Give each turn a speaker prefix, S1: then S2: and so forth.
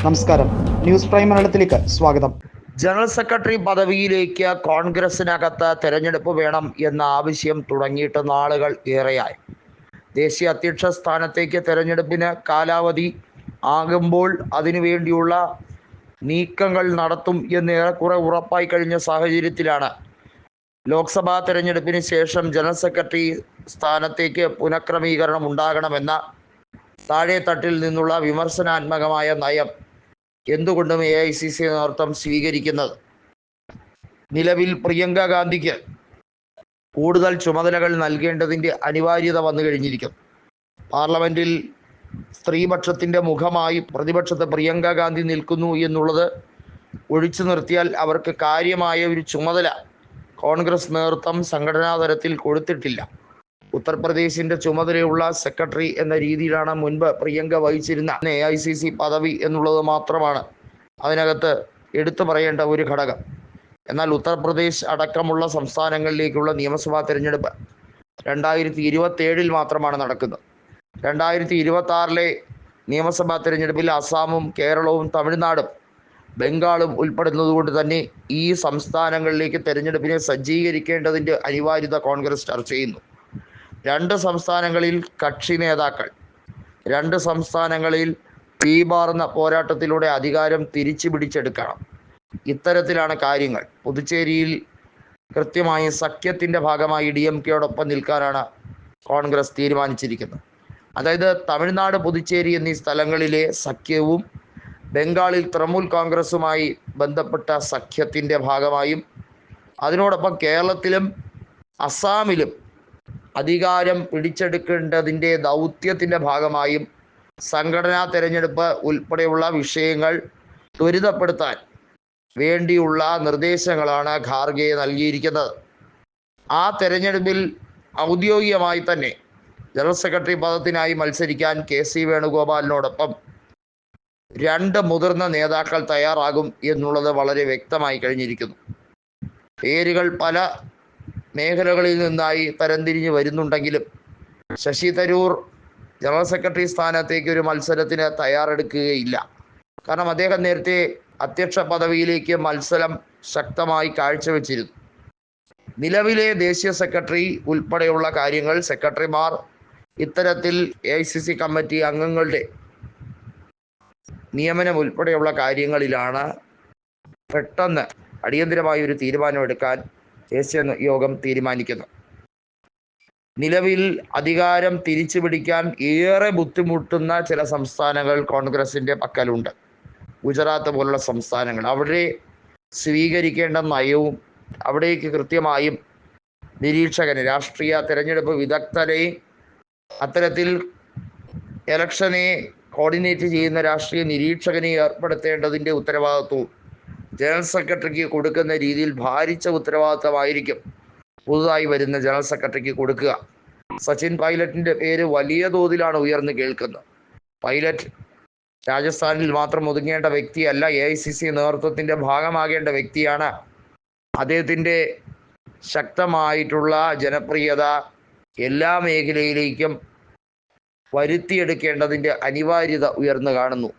S1: നമസ്കാരം. News prime മലയാളത്തിലേക്ക് സ്വാഗതം.
S2: ജനറൽ സെക്രട്ടറി പദവിയിലേക്ക് കോൺഗ്രസിനകത്ത് തെരഞ്ഞെടുപ്പ് വേണം എന്ന ആവശ്യം തുടങ്ങിയിട്ട് നാളുകൾ ഏറെയായി. ദേശീയ അധ്യക്ഷ സ്ഥാനത്തേക്ക് തെരഞ്ഞെടുപ്പിന് കാലാവധി ആകുമ്പോൾ അതിനുവേണ്ടിയുള്ള നീക്കങ്ങൾ നടത്തും എന്ന് ഏറെക്കുറെ ഉറപ്പായി കഴിഞ്ഞ സാഹചര്യത്തിലാണ്. ലോക്സഭാ തെരഞ്ഞെടുപ്പിന് ശേഷം ജനറൽ സെക്രട്ടറി സ്ഥാനത്തേക്ക് പുനഃക്രമീകരണം ഉണ്ടാകണമെന്ന താഴെ തട്ടിൽ നിന്നുള്ള വിമർശനാത്മകമായ നയം എന്തുകൊണ്ടും എ ഐ സി സി നേതൃത്വം സ്വീകരിക്കുന്നത്? നിലവിൽ പ്രിയങ്ക ഗാന്ധിക്ക് കൂടുതൽ ചുമതലകൾ നൽകേണ്ടതിന്റെ അനിവാര്യത വന്നു കഴിഞ്ഞിരിക്കും പാർലമെന്റിൽ സ്ത്രീപക്ഷത്തിന്റെ മുഖമായി പ്രതിപക്ഷത്ത് പ്രിയങ്ക ഗാന്ധി നിൽക്കുന്നു എന്നുള്ളത് ഒഴിച്ചു നിർത്തിയാൽ അവർക്ക് കാര്യമായ ഒരു ചുമതല കോൺഗ്രസ് നേതൃത്വം സംഘടനാ തലത്തിൽ കൊടുത്തിട്ടില്ല. ഉത്തർപ്രദേശിന്റെ ചുമതലയുള്ള സെക്രട്ടറി എന്ന രീതിയിലാണ് മുൻപ് പ്രിയങ്ക വഹിച്ചിരുന്ന എ ഐ സി സി പദവി എന്നുള്ളത് മാത്രമാണ് അതിനകത്ത് എടുത്തു പറയേണ്ട ഒരു ഘടകം. എന്നാൽ ഉത്തർപ്രദേശ് അടക്കമുള്ള സംസ്ഥാനങ്ങളിലേക്കുള്ള നിയമസഭാ തിരഞ്ഞെടുപ്പ് രണ്ടായിരത്തി ഇരുപത്തി ഏഴിൽ മാത്രമാണ് നടക്കുന്നത്. രണ്ടായിരത്തി ഇരുപത്തി ആറിലെ നിയമസഭാ തിരഞ്ഞെടുപ്പിൽ അസാമും കേരളവും തമിഴ്നാടും ബംഗാളും ഉൾപ്പെടുന്നതുകൊണ്ട് തന്നെ ഈ സംസ്ഥാനങ്ങളിലേക്ക് തെരഞ്ഞെടുപ്പിനെ സജ്ജീകരിക്കേണ്ടതിന്റെ അനിവാര്യത കോൺഗ്രസ് ചർച്ച ചെയ്യുന്നു. രണ്ട് സംസ്ഥാനങ്ങളിൽ കക്ഷി നേതാക്കൾ രണ്ട് സംസ്ഥാനങ്ങളിൽ തീപാർന്ന പോരാട്ടത്തിലൂടെ അധികാരം തിരിച്ചു പിടിച്ചെടുക്കണം. ഇത്തരത്തിലാണ് കാര്യങ്ങൾ. പുതുച്ചേരിയിൽ കൃത്യമായി സഖ്യത്തിന്റെ ഭാഗമായി ഡി എം കെയോടൊപ്പം നിൽക്കാനാണ് കോൺഗ്രസ് തീരുമാനിച്ചിരിക്കുന്നത്. അതായത് തമിഴ്നാട് പുതുച്ചേരി എന്നീ സ്ഥലങ്ങളിലെ സഖ്യവും ബംഗാളിൽ തൃണമൂൽ കോൺഗ്രസുമായി ബന്ധപ്പെട്ട സഖ്യത്തിന്റെ ഭാഗമായും അതിനോടൊപ്പം കേരളത്തിലും അസാമിലും അധികാരം പിടിച്ചെടുക്കേണ്ടതിന്റെ ദൗത്യത്തിന്റെ ഭാഗമായും സംഘടനാ തെരഞ്ഞെടുപ്പ് ഉൾപ്പെടെയുള്ള വിഷയങ്ങൾ ത്വരിതപ്പെടുത്താൻ വേണ്ടിയുള്ള നിർദ്ദേശങ്ങളാണ് ഖാർഗെ നൽകിയിരിക്കുന്നത്. ആ തെരഞ്ഞെടുപ്പിൽ ഔദ്യോഗികമായി തന്നെ ജനറൽ സെക്രട്ടറി പദത്തിനായി മത്സരിക്കാൻ കെ സി വേണുഗോപാലിനോടൊപ്പം രണ്ട് മുതിർന്ന നേതാക്കൾ തയ്യാറാകും എന്നുള്ളത് വളരെ വ്യക്തമായി കഴിഞ്ഞിരിക്കുന്നു. പേരുകൾ പല മേഖലകളിൽ നിന്നായി തരംതിരിഞ്ഞ് വരുന്നുണ്ടെങ്കിലും ശശി തരൂർ ജനറൽ സെക്രട്ടറി സ്ഥാനത്തേക്ക് ഒരു മത്സരത്തിന് തയ്യാറെടുക്കുകയില്ല. കാരണം അദ്ദേഹം നേരത്തെ അധ്യക്ഷ പദവിയിലേക്ക് മത്സരം ശക്തമായി കാഴ്ചവെച്ചിരുന്നു. നിലവിലെ ദേശീയ സെക്രട്ടറി ഉൾപ്പെടെയുള്ള കാര്യങ്ങൾ സെക്രട്ടറിമാർ ഇത്തരത്തിൽ A I C C committee അംഗങ്ങളുടെ നിയമനം ഉൾപ്പെടെയുള്ള കാര്യങ്ങളിലാണ് പെട്ടെന്ന് അടിയന്തിരമായി ഒരു തീരുമാനമെടുക്കാൻ ദേശീയ യോഗം തീരുമാനിക്കുന്നു. നിലവിൽ അധികാരം തിരിച്ചു പിടിക്കാൻ ഏറെ ബുദ്ധിമുട്ടുന്ന ചില സംസ്ഥാനങ്ങൾ കോൺഗ്രസിന്റെ പക്കലുണ്ട്. ഗുജറാത്ത് പോലുള്ള സംസ്ഥാനങ്ങൾ. അവിടെ സ്വീകരിക്കേണ്ട നയവും അവിടേക്ക് കൃത്യമായും നിരീക്ഷകന് രാഷ്ട്രീയ തിരഞ്ഞെടുപ്പ് വിദഗ്ധരെ അത്തരത്തിൽ ഇലക്ഷനെ കോർഡിനേറ്റ് ചെയ്യുന്ന രാഷ്ട്രീയ നിരീക്ഷകനെ ഏർപ്പെടുത്തേണ്ടതിന്റെ ഉത്തരവാദിത്വവും ജനറൽ സെക്രട്ടറിക്ക് കൊടുക്കുന്ന രീതിയിൽ ഭാരിച്ച ഉത്തരവാദിത്തമായിരിക്കും പുതുതായി വരുന്ന ജനറൽ സെക്രട്ടറിക്ക് കൊടുക്കുക. സച്ചിൻ പൈലറ്റിന്റെ പേര് വലിയ തോതിലാണ് ഉയർന്നു കേൾക്കുന്നത്. പൈലറ്റ് രാജസ്ഥാനിൽ മാത്രം ഒതുങ്ങേണ്ട വ്യക്തിയല്ല എ ഐ സി സി നേതൃത്വത്തിന്റെ ഭാഗമാകേണ്ട വ്യക്തിയാണ്. അദ്ദേഹത്തിന്റെ ശക്തമായിട്ടുള്ള ജനപ്രിയത എല്ലാ മേഖലയിലേക്കും വരുത്തിയെടുക്കേണ്ടതിന്റെ അനിവാര്യത ഉയർന്നു കാണുന്നു.